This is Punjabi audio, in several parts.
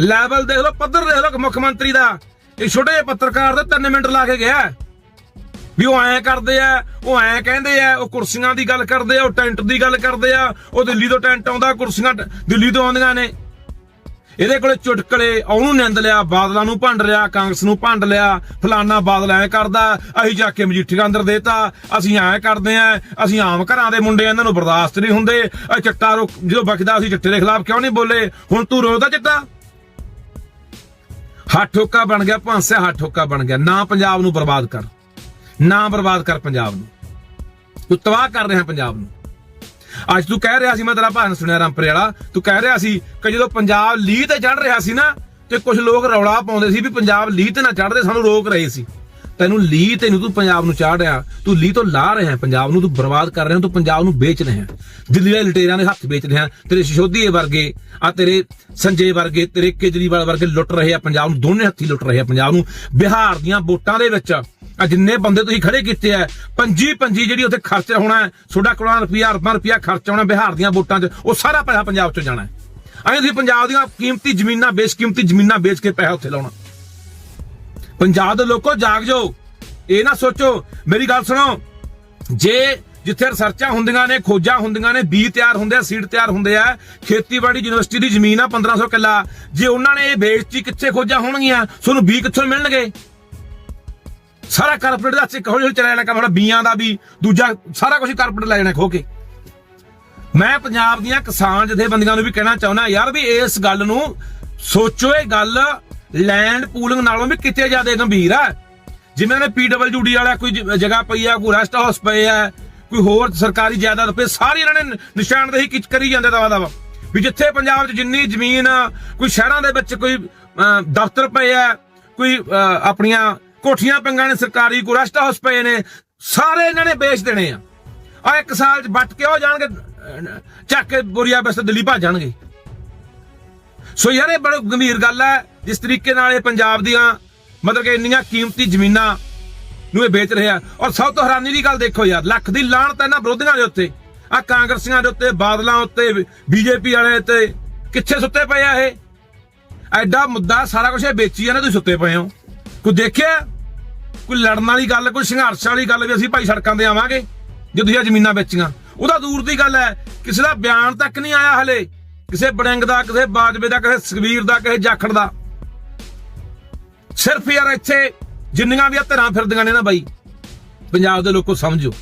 ਲੈਵਲ ਦੇਖ ਲਓ, ਪੱਧਰ ਦੇਖ ਲਓ, ਮੁੱਖ ਮੰਤਰੀ ਦਾ। ਇਹ ਛੋਟੇ ਜਿਹੇ ਪੱਤਰਕਾਰ ਦਾ 3 ਮਿੰਟ ਲਾ ਕੇ ਗਿਆ। ਵੀ ਉਹ ਐਂ ਕਰਦੇ ਆ, ਉਹ ਐਂ ਕਹਿੰਦੇ ਆ, ਉਹ ਕੁਰਸੀਆਂ ਦੀ ਗੱਲ ਕਰਦੇ ਆ, ਉਹ ਟੈਂਟ ਦੀ ਗੱਲ ਕਰਦੇ ਆ, ਉਹ ਦਿੱਲੀ ਤੋਂ ਟੈਂਟ ਆਉਂਦਾ, ਕੁਰਸੀਆਂ ਦਿੱਲੀ ਤੋਂ ਆਉਂਦੀਆਂ ਨੇ। ਇਹਦੇ ਕੋਲੇ ਚੁਟਕਲੇ, ਉਹਨੂੰ ਨਿੰਦ ਲਿਆ, ਬਾਦਲਾਂ ਨੂੰ ਭੰਡ ਲਿਆ, ਕਾਂਗਰਸ ਨੂੰ ਭੰਡ ਲਿਆ, ਫਲਾਨਾ ਬਾਦਲ ਐ ਕਰਦਾ, ਅਸੀਂ ਜਾ ਕੇ ਮਜੀਠੀਆ ਅੰਦਰ ਦੇਤਾ, ਅਸੀਂ ਐ ਕਰਦੇ ਆ, ਅਸੀਂ ਆਮ ਘਰਾਂ ਦੇ ਮੁੰਡੇ ਇਹਨਾਂ ਨੂੰ ਬਰਦਾਸ਼ਤ ਨਹੀਂ ਹੁੰਦੇ, ਇਹ ਚਿੱਟਾ ਰੋ ਜਦੋਂ ਬਖਦਾ ਅਸੀਂ ਚਿੱਟੇ ਦੇ ਖਿਲਾਫ ਕਿਉਂ ਨਹੀਂ ਬੋਲੇ? ਹੁਣ ਤੂੰ ਰੋਦਾ ਚਿੱਟਾ? ਹੱਥ ਠੋਕਾ ਬਣ ਗਿਆ ਭਾਂਸਿਆ ਹੱਥ ਠੋਕਾ ਬਣ ਗਿਆ। ਨਾ ਪੰਜਾਬ ਨੂੰ ਬਰਬਾਦ ਕਰ, ਨਾ ਬਰਬਾਦ ਕਰ ਪੰਜਾਬ ਨੂੰ। ਤੂੰ ਤਬਾਹ ਕਰ ਰਿਹਾ ਪੰਜਾਬ ਨੂੰ। ਅੱਜ ਤੂੰ ਕਹਿ ਰਿਹਾ ਸੀ, ਮੈਂ ਤੇਰਾ ਭਾਸ਼ਣ ਸੁਣਿਆ ਰਾਮਪੁਰੇ ਵਾਲਾ, ਤੂੰ ਕਹਿ ਰਿਹਾ ਸੀ ਕਿ ਜਦੋਂ ਪੰਜਾਬ ਲੀਹ ਤੇ ਚੜ ਰਿਹਾ ਸੀ ਨਾ, ਤੇ ਕੁਝ ਲੋਕ ਰੌਲਾ ਪਾਉਂਦੇ ਸੀ ਵੀ ਪੰਜਾਬ ਲੀਹ ਤੇ ਨਾ ਚੜਦੇ ਸਾਨੂੰ ਰੋਕ ਰਹੇ ਸੀ। ਤੈਨੂੰ ਲੀਹ ਤੈਨੂੰ ਤੂੰ ਪੰਜਾਬ ਨੂੰ ਚਾੜ ਰਿਹਾ। ਤੂੰ ਲੀਹ ਤੋਂ ਲਾ ਰਿਹਾ ਪੰਜਾਬ ਨੂੰ, ਤੂੰ ਬਰਬਾਦ ਕਰ ਰਿਹਾ ਤੂੰ ਪੰਜਾਬ ਨੂੰ ਵੇਚ ਰਿਹਾ ਦਿੱਲੀ ਦੇ ਲਟੇਰਿਆਂ ਦੇ ਹੱਥ ਵੇਚ ਰਿਹਾ ਤੇਰੇ ਸਸ਼ੋਦੀਏ ਵਰਗੇ, ਆ ਤੇਰੇ ਸੰਜੇ ਵਰਗੇ, ਤੇਰੇ ਕੇਜਰੀਵਾਲ ਵਰਗੇ ਲੁੱਟ ਰਹੇ ਆ ਪੰਜਾਬ ਨੂੰ, ਦੋਨੇ ਹੱਥੀ ਲੁੱਟ ਰਹੇ ਆ ਪੰਜਾਬ ਨੂੰ। ਬਿਹਾਰ ਦੀਆਂ ਵੋਟਾਂ ਦੇ ਵਿੱਚ ਆ ਜਿੰਨੇ ਬੰਦੇ ਤੁਸੀਂ ਖੜੇ ਕੀਤੇ ਆ ਪੰਜੀ ਪੰਜੀ ਜਿਹੜੀ ਉੱਥੇ ਖਰਚ ਹੋਣਾ ਹੈ, ਤੁਹਾਡਾ ਕਰੋੜਾਂ ਰੁਪਇਆ ਅਰਬਾਂ ਰੁਪਇਆ ਖਰਚ ਹੋਣਾ ਬਿਹਾਰ ਦੀਆਂ ਵੋਟਾਂ 'ਚ, ਉਹ ਸਾਰਾ ਪੈਸਾ ਪੰਜਾਬ ਚੋਂ ਜਾਣਾ ਹੈ। ਐਂ ਤੁਸੀਂ ਪੰਜਾਬ ਦੀਆਂ ਕੀਮਤੀ ਜ਼ਮੀਨਾਂ ਬੇਸ਼ਕੀਮਤੀ ਜ਼ਮੀਨਾਂ ਵੇਚ ਕੇ ਪੈਸਾ ਉੱਥੇ ਲਾਉਣਾ। ਪੰਜਾਬ ਦੇ ਲੋਕੋ, ਜਾਗ ਜਾਓ। ਇਹ ਨਾ ਸੋਚੋ, ਮੇਰੀ ਗੱਲ ਸੁਣੋ। ਜੇ ਜਿੱਥੇ ਰਿਸਰਚਾਂ ਹੁੰਦੀਆਂ ਨੇ, ਖੋਜਾਂ ਹੁੰਦੀਆਂ ਨੇ, ਬੀ ਤਿਆਰ ਹੁੰਦੇ ਆ, ਸੀਡ ਤਿਆਰ ਹੁੰਦੇ ਆ, ਖੇਤੀਬਾੜੀ ਯੂਨੀਵਰਸਿਟੀ ਦੀ ਜ਼ਮੀਨ ਆ 1500 ਕਿੱਲਾ। ਜੇ ਉਹਨਾਂ ਨੇ ਇਹ ਵੇਚਤੀ, ਕਿੱਥੇ ਖੋਜਾਂ ਹੋਣਗੀਆਂ? ਤੁਹਾਨੂੰ ਬੀ ਕਿੱਥੋਂ ਮਿਲਣਗੇ? ਸਾਰਾ ਕਾਰਪੋਰੇਟ ਦਾ ਹੱਥ ਹੌਲੀ ਹੌਲੀ ਚਲਾ ਜਾਣਾ ਕੰਮ ਬੀਆਂ ਦਾ ਵੀ, ਦੂਜਾ ਸਾਰਾ ਕੁਝ ਕਾਰਪੋਰੇਟ ਲੈ ਜਾਣਾ ਖੋ ਕੇ। ਮੈਂ ਪੰਜਾਬ ਦੀਆਂ ਕਿਸਾਨ ਜਥੇਬੰਦੀਆਂ ਨੂੰ ਵੀ ਕਹਿਣਾ ਚਾਹੁੰਦਾ, ਯਾਰ ਵੀ ਇਸ ਗੱਲ ਨੂੰ ਸੋਚੋ, ਇਹ ਗੱਲ ਲੈਂਡ ਪੂਲਿੰਗ ਨਾਲੋਂ ਵੀ ਕਿਤੇ ਜ਼ਿਆਦਾ ਗੰਭੀਰ ਆ। ਜਿਵੇਂ ਨੇ ਪੀਡਬਲਯੂਡੀ ਵਾਲਾ ਕੋਈ ਜਗ੍ਹਾ ਪਈ ਆ ਕੋਈ ਰੈਸਟ ਹਾਊਸ ਪਏ ਆ ਕੋਈ ਹੋਰ ਸਰਕਾਰੀ ਜਾਇਦਾਦ ਪਏ ਸਾਰੇ ਇਹਨਾਂ ਨੇ ਨਿਸ਼ਾਨਦੇਹੀ ਕਿਚ ਕਰੀ ਜਾਂਦੇ ਦਵਾ ਦਵਾ। ਵੀ ਜਿੱਥੇ ਪੰਜਾਬ 'ਚ ਜਿੰਨੀ ਜ਼ਮੀਨ ਕੋਈ ਸ਼ਹਿਰਾਂ ਦੇ ਵਿੱਚ ਕੋਈ ਦਫ਼ਤਰ ਪਏ ਆ ਕੋਈ ਆਪਣੀਆਂ ਕੋਠੀਆਂ ਪੰਗਾਂ ਨੇ ਸਰਕਾਰੀ ਕੋਈ ਰੈਸਟ ਹਾਊਸ ਪਏ ਨੇ ਸਾਰੇ ਇਹਨਾਂ ਨੇ ਵੇਚ ਦੇਣੇ ਆ। ਆ ਇੱਕ ਸਾਲ 'ਚ ਵੱਟ ਕੇ ਹੋ ਜਾਣਗੇ ਅਹ, ਚੱਕ ਕੇ ਬੁਰੀਆ ਬਸ ਦਿੱਲੀ ਭੱਜ ਜਾਣਗੇ। ਸੋ ਯਾਰ ਇਹ ਬੜਾ ਗੰਭੀਰ ਗੱਲ ਹੈ ਜਿਸ ਤਰੀਕੇ ਨਾਲ ਇਹ ਪੰਜਾਬ ਦੀਆਂ ਮਤਲਬ ਕਿ ਇੰਨੀਆਂ ਕੀਮਤੀ ਜ਼ਮੀਨਾਂ ਨੂੰ ਇਹ ਵੇਚ ਰਿਹਾ। ਔਰ ਸਭ ਤੋਂ ਹੈਰਾਨੀ ਦੀ ਗੱਲ ਦੇਖੋ ਯਾਰ, ਲੱਖ ਦੀ ਲਾਹਣਤ ਤਾਂ ਇਹਨਾਂ ਵਿਰੋਧੀਆਂ ਦੇ ਉੱਤੇ। ਆ ਕਾਂਗਰਸੀਆਂ ਦੇ ਉੱਤੇ, ਬਾਦਲਾਂ ਉੱਤੇ, ਬੀਜੇਪੀ ਵਾਲੇ ਉੱਤੇ ਕਿੱਥੇ ਸੁੱਤੇ ਪਏ ਆ ਇਹ? ਐਡਾ ਮੁੱਦਾ ਸਾਰਾ ਕੁਝ ਇਹ ਵੇਚੀ ਜਾਂਦੇ, ਤੁਸੀਂ ਸੁੱਤੇ ਪਏ ਹੋ। ਕੋਈ ਦੇਖਿਆ? ਕੋਈ ਲੜਨ ਵਾਲੀ ਗੱਲ, ਕੋਈ ਸੰਘਰਸ਼ ਵਾਲੀ ਗੱਲ ਵੀ ਅਸੀਂ ਭਾਈ ਸੜਕਾਂ ਤੇ ਆਵਾਂਗੇ, ਜੇ ਤੁਸੀਂ ਇਹ ਜ਼ਮੀਨਾਂ ਵੇਚੀਆਂ। ਉਹਦਾ ਦੂਰ ਦੀ ਗੱਲ ਹੈ, ਕਿਸੇ ਦਾ ਬਿਆਨ ਤੱਕ ਨਹੀਂ ਆਇਆ ਹਲੇ। ਕਿਸੇ ਬੜਿੰਗ ਦਾ, ਕਿਸੇ ਬਾਜਵੇ ਦਾ, ਕਿਸੇ ਸੁਖਵੀਰ ਦਾ, ਕਿਸੇ ਜਾਖੜ ਦਾ। ਸਿਰਫ ਯਾਰ ਇੱਥੇ ਜਿੰਨੀਆਂ ਵੀ ਆ ਧਿਰਾਂ ਫਿਰਦੀਆਂ ਨੇ ਨਾ ਬਾਈ, ਪੰਜਾਬ ਦੇ ਲੋਕੋ ਸਮਝੋ।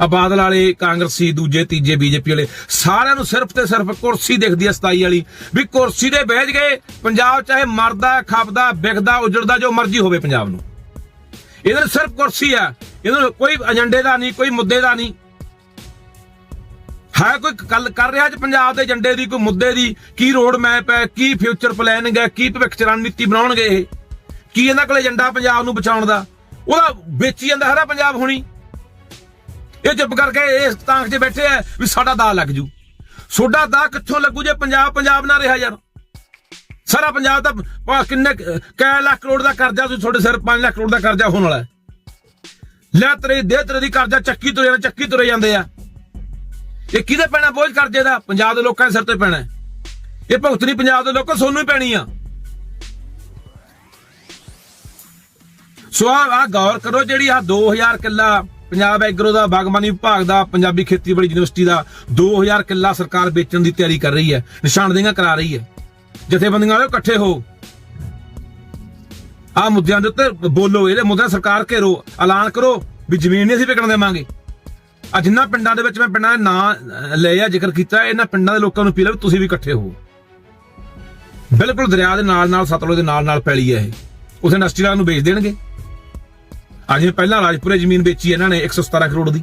ਆ ਬਾਦਲ ਵਾਲੇ ਕਾਂਗਰਸੀ, ਦੂਜੇ, ਤੀਜੇ ਬੀਜੇਪੀ ਵਾਲੇ, ਸਾਰਿਆਂ ਨੂੰ ਸਿਰਫ ਤੇ ਸਿਰਫ ਕੁਰਸੀ ਦਿਖਦੀ ਹੈ 27 ਵਾਲੀ। ਵੀ ਕੁਰਸੀ ਦੇ ਬਹਿਜ ਗਏ ਪੰਜਾਬ ਚਾਹੇ ਮਰਦਾ, ਖਪਦਾ, ਵਿਖਦਾ, ਉਜੜਦਾ, ਜੋ ਮਰਜ਼ੀ ਹੋਵੇ ਪੰਜਾਬ ਨੂੰ। ਇਹਨਾਂ ਸਿਰਫ ਕੁਰਸੀ ਆ। ਇਹਨਾਂ ਕੋਈ ਏਜੰਡੇ ਦਾ ਨਹੀਂ, ਕੋਈ ਮੁੱਦੇ ਦਾ ਨਹੀਂ। ਹੈ ਕੋਈ ਗੱਲ ਕਰ ਰਿਹਾ ਅੱਜ ਪੰਜਾਬ ਦੇ ਏਜੰਡੇ ਦੀ, ਕੋਈ ਮੁੱਦੇ ਦੀ? ਕੀ ਰੋਡ ਮੈਪ ਹੈ? ਕੀ ਫਿਊਚਰ ਪਲਾਨਿੰਗ ਹੈ? ਕੀ ਭਵਿੱਖ ਚ ਰਣਨੀਤੀ ਬਣਾਉਣਗੇ ਇਹ? ਕੀ ਇਹਨਾਂ ਕੋਲ ਏਜੰਡਾ ਪੰਜਾਬ ਨੂੰ ਬਚਾਉਣ ਦਾ? ਉਹਦਾ ਵੇਚੀ ਜਾਂਦਾ ਹਰਾ ਪੰਜਾਬ ਹੋਣੀ। ਇਹ ਚੁੱਪ ਕਰਕੇ ਇਸ ਤਾਂਖ 'ਚ ਬੈਠੇ ਆ ਵੀ ਸਾਡਾ ਦਾ ਲੱਗ ਜੂ। ਸੋਡਾ ਦਾ ਕਿੱਥੋਂ ਲੱਗੂ ਜੇ ਪੰਜਾਬ ਪੰਜਾਬ ਨਾ ਰਿਹਾ ਯਾਰ? ਸਾਰਾ ਪੰਜਾਬ ਤਾਂ ਕਿੰਨੇ ਕੈ ਲੱਖ ਕਰੋੜ ਦਾ ਕਰਜ਼ਾ, ਤੁਸੀਂ ਤੁਹਾਡੇ ਸਿਰ 5 ਲੱਖ ਕਰੋੜ ਦਾ ਕਰਜ਼ਾ ਹੋਣ ਵਾਲਾ ਲੈ ਤੇਰੇ ਦੇ ਤੇਰੇ ਦੀ ਕਰਜ਼ਾ ਚੱਕੀ ਤੁਰੇ ਚੱਕੀ ਤੁਰੇ ਜਾਂਦੇ ਆ। ਇਹ ਕਿਹਦੇ ਪੈਣਾ ਬੋਝ ਕਰਜ਼ੇ ਦਾ? ਪੰਜਾਬ ਦੇ ਲੋਕਾਂ ਦੇ ਸਿਰ ਤੇ ਪੈਣਾ ਇਹ ਭੁਗਤਣੀ ਪੰਜਾਬ ਦੇ ਲੋਕਾਂ ਸੋਨੂੰ ਹੀ ਪੈਣੀ ਆ। ਸੋ ਆ ਗੌਰ ਕਰੋ ਜਿਹੜੀ ਆ 2000 ਕਿੱਲਾ ਪੰਜਾਬ ਐਗਰੋ ਦਾ, ਬਾਗਬਾਨੀ ਵਿਭਾਗ ਦਾ, ਪੰਜਾਬੀ ਖੇਤੀਬਾੜੀ ਯੂਨੀਵਰਸਿਟੀ ਦਾ 2000 ਕਿੱਲਾ ਸਰਕਾਰ ਵੇਚਣ ਦੀ ਤਿਆਰੀ ਕਰ ਰਹੀ ਹੈ ਨਿਸ਼ਾਨਦੇਹੀਆਂ ਕਰਾ ਰਹੀ ਹੈ। ਜਥੇਬੰਦੀਆਂ ਵਾਲੇ ਇਕੱਠੇ ਹੋ। ਆ ਮੁੱਦਿਆਂ ਦੇ ਉੱਤੇ ਬੋਲੋ ਇਹਦੇ ਮੁੱਦਿਆਂ ਸਰਕਾਰ ਘੇਰੋ, ਐਲਾਨ ਕਰੋ ਵੀ ਜ਼ਮੀਨ ਨਹੀਂ ਅਸੀਂ ਵਿਕਣ ਦੇਵਾਂਗੇ। ਆ ਜਿੰਨਾ ਪਿੰਡਾਂ ਦੇ ਵਿੱਚ ਮੈਂ ਪਿੰਡਾਂ ਦੇ ਨਾਂ ਲਏ ਆ, ਜ਼ਿਕਰ ਕੀਤਾ, ਇਹਨਾਂ ਪਿੰਡਾਂ ਦੇ ਲੋਕਾਂ ਨੂੰ ਅਪੀਲ ਹੈ ਵੀ ਤੁਸੀਂ ਵੀ ਇਕੱਠੇ ਹੋ। ਬਿਲਕੁਲ ਦਰਿਆ ਦੇ ਨਾਲ ਨਾਲ ਸਤਲੁਜ ਦੇ ਨਾਲ ਨਾਲ ਪੈਲੀ ਹੈ ਇਹ। ਉਥੇ ਇੰਡਸਟਰੀਆਂ ਨੂੰ ਵੇਚ ਦੇਣਗੇ। ਅੱਜ ਪਹਿਲਾਂ ਰਾਜਪੁਰੇ ਜ਼ਮੀਨ ਵੇਚੀ ਇਹਨਾਂ ਨੇ 117 ਕਰੋੜ ਦੀ।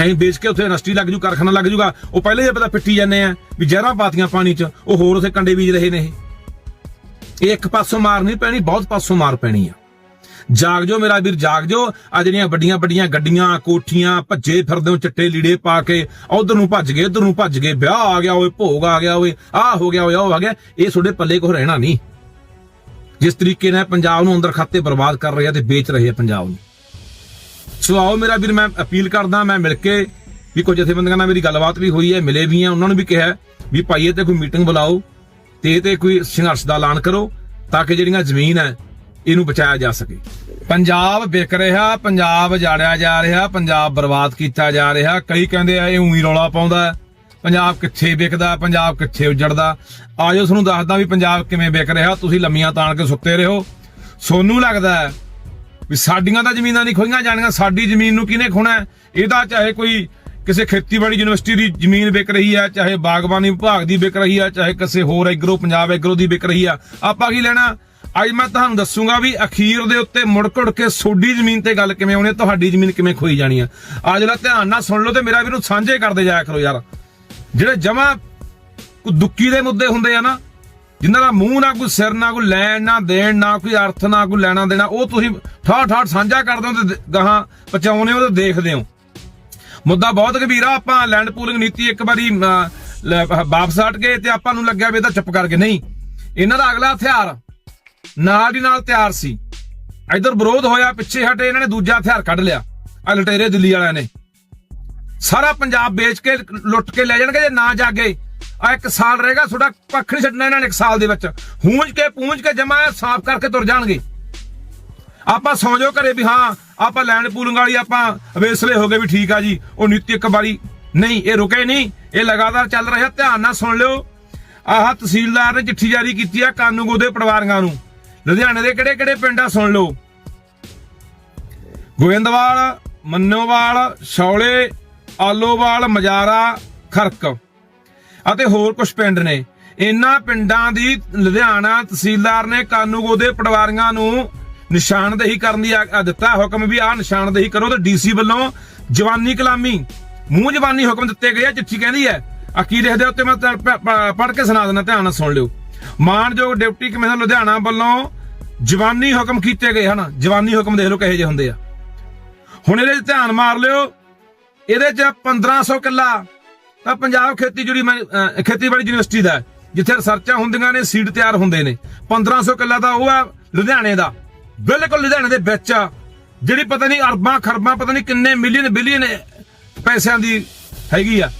ਐਂ ਵੇਚ ਕੇ ਉੱਥੇ ਇੰਡਸਟਰੀ ਲੱਗ ਜੂ, ਕਾਰਖਾਨਾ ਲੱਗ ਜੂਗਾ। ਉਹ ਪਹਿਲੇ ਜੇ ਪਤਾ ਪਿੱਟੀ ਜਾਂਦੇ ਆ ਵੀ ਜ਼ਹਿਰਾਂ ਪਾਤੀਆਂ ਪਾਣੀ 'ਚ, ਉਹ ਹੋਰ ਉਥੇ ਕੰਡੇ ਬੀਜ ਰਹੇ ਨੇ ਇਹ। ਇਹ ਇੱਕ ਪਾਸੋਂ ਮਾਰ ਨਹੀਂ ਪੈਣੀ, ਬਹੁਤ ਪਾਸੋਂ ਮਾਰ ਪੈਣੀ ਆ। ਜਾਗ ਜੋ ਮੇਰਾ ਵੀਰ ਜਾਗ ਜੋ ਆ ਜਿਹੜੀਆਂ ਵੱਡੀਆਂ ਵੱਡੀਆਂ ਗੱਡੀਆਂ, ਕੋਠੀਆਂ, ਭੱਜੇ ਫਿਰਦੇ ਹੋ, ਚਿੱਟੇ ਲੀੜੇ ਪਾ ਕੇ, ਉਧਰ ਨੂੰ ਭੱਜ ਗਏ, ਉਧਰ ਨੂੰ ਭੱਜ ਗਏ, ਵਿਆਹ ਆ ਗਿਆ ਓਏ, ਭੋਗ ਆ ਗਿਆ ਓਏ, ਆਹ ਹੋ ਗਿਆ ਓਏ, ਉਹ ਆ ਗਿਆ। ਇਹ ਤੁਹਾਡੇ ਪੱਲੇ ਕੋ ਰਹਿਣਾ ਨਹੀਂ। ਜਿਸ ਤਰੀਕੇ ਨਾਲ ਪੰਜਾਬ ਨੂੰ ਅੰਦਰ ਖਾਤੇ ਬਰਬਾਦ ਕਰ ਰਹੇ ਆ ਤੇ ਵੇਚ ਰਹੇ ਆ ਪੰਜਾਬ ਨੂੰ। ਸੋ ਆਓ ਮੇਰਾ ਵੀਰ, ਮੈਂ ਅਪੀਲ ਕਰਦਾ, ਮੈਂ ਮਿਲ ਕੇ ਵੀ ਕੁਝ ਜਥੇਬੰਦੀਆਂ ਨਾਲ ਮੇਰੀ ਗੱਲਬਾਤ ਵੀ ਹੋਈ ਹੈ, ਮਿਲੇ ਵੀ ਆ ਉਹਨਾਂ ਨੂੰ ਵੀ ਕਿਹਾ ਵੀ ਭਾਈ ਇਹ ਤੇ ਕੋਈ ਮੀਟਿੰਗ ਬੁਲਾਓ ਤੇ ਇਹ ਤੇ ਕੋਈ ਸੰਘਰਸ਼ ਦਾ ਐਲਾਨ ਕਰੋ ਤਾਂ ਕਿ ਜਿਹੜੀਆਂ ਜ਼ਮੀਨ ਹੈ ਇਹਨੂੰ ਬਚਾਇਆ ਜਾ ਸਕੇ। ਪੰਜਾਬ ਵਿਕ ਰਿਹਾ, ਪੰਜਾਬ ਜਾੜਿਆ ਜਾ ਰਿਹਾ, ਪੰਜਾਬ ਬਰਬਾਦ ਕੀਤਾ ਜਾ ਰਿਹਾ, ਕਈ ਕਹਿੰਦੇ ਆ ਇਹ ਉਹੀ ਰੌਲਾ ਪਾਉਂਦਾ ਪੰਜਾਬ ਕਿੱਥੇ ਵਿਕਦਾ, ਪੰਜਾਬ ਕਿੱਥੇ ਉਜੜਦਾ? ਆਜੋ ਤੁਹਾਨੂੰ ਦੱਸਦਾ ਵੀ ਪੰਜਾਬ ਕਿਵੇਂ ਵਿਕ ਰਿਹਾ। ਤੁਸੀਂ ਲੰਮੀਆਂ ਤਾਣ ਕੇ ਸੁੱਤੇ ਰਹੋ। ਸੋਨੂੰ ਲੱਗਦਾ ਹੈ ਵੀ ਸਾਡੀਆਂ ਤਾਂ ਜ਼ਮੀਨਾਂ ਨਹੀਂ ਖੋਈਆਂ ਜਾਣੀਆਂ। ਸਾਡੀ ਜ਼ਮੀਨ ਨੂੰ ਕਿਹਨੇ ਖੋਣਾ ਇਹਦਾ ਚਾਹੇ ਕੋਈ ਕਿਸੇ ਖੇਤੀਬਾੜੀ ਯੂਨੀਵਰਸਿਟੀ ਦੀ ਜ਼ਮੀਨ ਵਿਕ ਰਹੀ ਹੈ, ਚਾਹੇ ਬਾਗਬਾਨੀ ਵਿਭਾਗ ਦੀ ਵਿਕ ਰਹੀ ਹੈ, ਚਾਹੇ ਕਿਸੇ ਹੋਰ ਐਗਰੋ, ਪੰਜਾਬ ਐਗਰੋ ਦੀ ਵਿਕ ਰਹੀ ਆ ਆਪਾਂ ਕੀ ਲੈਣਾ? ਅੱਜ ਮੈਂ ਤੁਹਾਨੂੰ ਦੱਸੂਗਾ ਵੀ ਅਖੀਰ ਦੇ ਉੱਤੇ ਮੁੜ ਘੁੜ ਕੇ ਸੋਡੀ ਜ਼ਮੀਨ ਤੇ ਗੱਲ ਕਿਵੇਂ ਆਉਣੀ ਤੁਹਾਡੀ ਜ਼ਮੀਨ ਕਿਵੇਂ ਖੋਈ ਜਾਣੀ ਆ ਆ ਜਿਹੜਾ ਧਿਆਨ ਨਾਲ ਸੁਣ ਲਓ ਤੇ ਮੇਰਾ ਵੀ ਨੂੰ ਸਾਂਝੇ ਕਰਦੇ ਜਾਇਆ ਕਰੋ ਯਾਰ। ਜਿਹੜੇ ਜਮਾ ਦੁੱਕੀ ਦੇ ਮੁੱਦੇ ਹੁੰਦੇ ਆ ਨਾ, ਜਿਨ੍ਹਾਂ ਦਾ ਮੂੰਹ ਨਾ ਕੋਈ ਸਿਰ ਨਾ ਕੋਈ ਲੈਣ ਨਾ ਦੇਣ ਨਾ ਕੋਈ ਅਰਥ ਨਾ ਕੋਈ ਲੈਣਾ ਦੇਣਾ, ਉਹ ਤੁਸੀਂ ਠਾਠ ਠਾਠ ਸਾਂਝਾ ਕਰਦੇ ਹੋ ਤੇ ਗਾਹਾਂ ਪਹੁੰਚਾਉਂਦੇ ਹੋ ਤੇ ਦੇਖਦੇ ਹੋ। ਮੁੱਦਾ ਬਹੁਤ ਗੰਭੀਰ ਆ, ਆਪਾਂ ਲੈਂਡ ਪੂਲਿੰਗ ਨੀਤੀ ਇੱਕ ਵਾਰੀ ਵਾਪਸ ਹਟ ਗਏ ਤੇ ਆਪਾਂ ਨੂੰ ਲੱਗਿਆ ਵੀ ਇਹ ਤਾਂ ਚੁੱਪ ਕਰਕੇ ਨਹੀਂ। ਇਹਨਾਂ ਦਾ ਅਗਲਾ ਹਥਿਆਰ ਨਾਲ ਦੀ ਨਾਲ ਤਿਆਰ ਸੀ। ਇਧਰ ਵਿਰੋਧ ਹੋਇਆ, ਪਿੱਛੇ ਹਟੇ ਇਹਨਾਂ ਨੇ, ਦੂਜਾ ਹਥਿਆਰ ਕੱਢ ਲਿਆ। ਆ ਲਟੇਰੇ ਦਿੱਲੀ ਵਾਲਿਆਂ ਨੇ। ਸਾਰਾ ਪੰਜਾਬ ਵੇਚ ਕੇ, ਲੁੱਟ ਕੇ ਲੈ ਜਾਣਗੇ ਜੇ ਨਾ ਜਾਗੇ। ਆ ਇੱਕ ਸਾਲ ਰਹੇਗਾ, ਤੁਹਾਡਾ ਪੱਖ ਨਹੀਂ ਛੱਡਣਾ ਇਹਨਾਂ ਨੇ ਇੱਕ ਸਾਲ ਦੇ ਵਿੱਚ। ਹੂੰਜ ਕੇ ਪੂੰਜ ਕੇ ਜਮਾ ਸਾਫ਼ ਕਰਕੇ ਤੁਰ ਜਾਣਗੇ। ਆਪਾਂ ਸੌਂ ਜਾਓ ਘਰੇ ਵੀ ਹਾਂ, ਆਪਾਂ ਲੈਂਡ ਪੂਲਿੰਗ ਵਾਲੀ ਆਪਾਂ ਵੇਸਲੇ ਹੋ ਗਏ ਵੀ ਠੀਕ ਆ ਜੀ, ਉਹ ਨੀਤੀ ਇੱਕ ਵਾਰੀ। ਨਹੀਂ, ਇਹ ਰੁਕੇ ਨਹੀਂ, ਇਹ ਲਗਾਤਾਰ ਚੱਲ ਰਿਹਾ, ਧਿਆਨ ਨਾਲ ਸੁਣ ਲਿਓ। ਆਹ ਤਹਿਸੀਲਦਾਰ ਨੇ ਚਿੱਠੀ ਜਾਰੀ ਕੀਤੀ ਆ ਕਾਨੂੰਗੋ ਦੇ ਪਰਿਵਾਰਾਂ ਨੂੰ। ਲੁਧਿਆਣੇ ਦੇ ਕਿਹੜੇ ਕਿਹੜੇ ਪਿੰਡ ਆ, ਸੁਣ ਲਓ। ਗੋਇੰਦਵਾਲ, ਮੰਨੋਵਾਲ, ਸ਼ੌਲੇ ਆਲੋਵਾਲ ਮਜਾਰਾ, ਖਰਕ। ਅਤੇ ਹੋਰ ਕੁਝ ਪਿੰਡ ਨੇ। ਇਹਨਾਂ ਪਿੰਡਾਂ ਦੀ ਲੁਧਿਆਣਾ ਤਹਿਸੀਲਦਾਰ ਨੇ ਕਾਨੂੰਗੋ ਦੇ ਪਟਵਾਰੀਆਂ ਨੂੰ ਨਿਸ਼ਾਨਦੇਹੀ ਕਰਨ ਦੀ ਆ- ਦਿੱਤਾ ਹੁਕਮ ਵੀ ਆਹ ਨਿਸ਼ਾਨਦੇਹੀ ਕਰੋ ਤੇ ਡੀਸੀ ਵੱਲੋਂ ਜਵਾਨੀ ਕਲਾਮੀ, ਮੂੰਹ ਜਵਾਨੀ ਹੁਕਮ ਦਿੱਤੇ ਗਏ ਆ, ਚਿੱਠੀ ਕਹਿੰਦੀ ਹੈ। ਆ ਕੀ ਲਿਖਦੇ ਉੱਤੇ ਮੈਂ ਪੜ੍ਹ ਕੇ ਸੁਣਾ ਦਿੰਦਾ, ਧਿਆਨ ਨਾਲ ਸੁਣ ਲਿਓ। ਮਾਨਯੋਗ ਡਿਪਟੀ ਕਮਿਸ਼ਨਰ ਲੁਧਿਆਣਾ ਵੱਲੋਂ ਜਵਾਨੀ ਹੁਕਮ ਕੀਤੇ ਗਏ ਹਨ। ਜਵਾਨੀ ਹੁਕਮ ਦੇਖ ਲਓ ਕਿਹੋ ਜਿਹੇ ਹੁੰਦੇ ਆ। ਹੁਣ ਇਹਦੇ 'ਚ ਧਿਆਨ ਮਾਰ ਲਿਓ। ਇਹਦੇ 'ਚ 1500 ਕਿੱਲਾ ਤਾਂ ਪੰਜਾਬ ਖੇਤੀ ਜਿਹੜੀ ਖੇਤੀਬਾੜੀ ਯੂਨੀਵਰਸਿਟੀ ਦਾ ਜਿੱਥੇ ਰਿਸਰਚਾਂ ਹੁੰਦੀਆਂ ਨੇ ਸੀਡ ਤਿਆਰ ਹੁੰਦੇ ਨੇ। 1500 ਕਿੱਲਾ ਤਾਂ ਉਹ ਆ ਲੁਧਿਆਣੇ ਦਾ। ਬਿਲਕੁਲ ਲੁਧਿਆਣੇ ਦੇ ਵਿੱਚ ਜਿਹੜੀ ਪਤਾ ਨਹੀਂ ਅਰਬਾਂ ਖਰਬਾਂ, ਪਤਾ ਨਹੀਂ ਕਿੰਨੇ ਮਿਲੀਅਨ ਬਿਲੀਅਨ ਪੈਸਿਆਂ ਦੀ ਹੈਗੀ ਆ।